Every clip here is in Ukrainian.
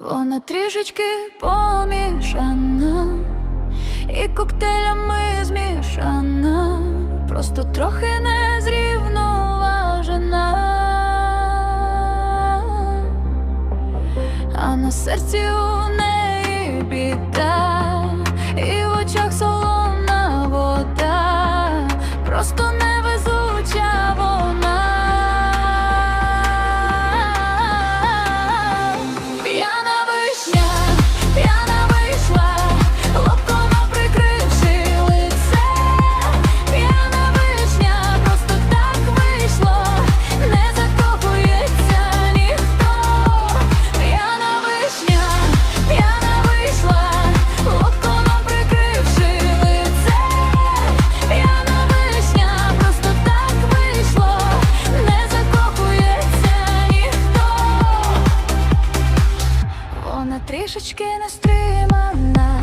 Вона трішечки помішана, і коктейлями змішана, просто трохи не зрівноважена, а на серці у неї трішечки нестримана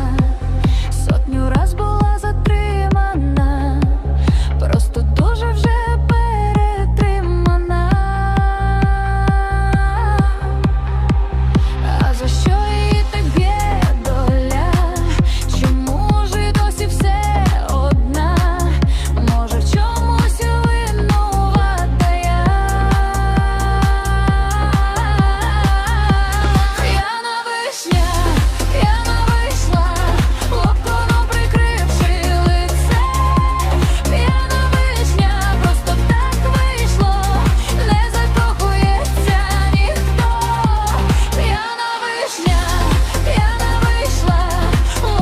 Yeah.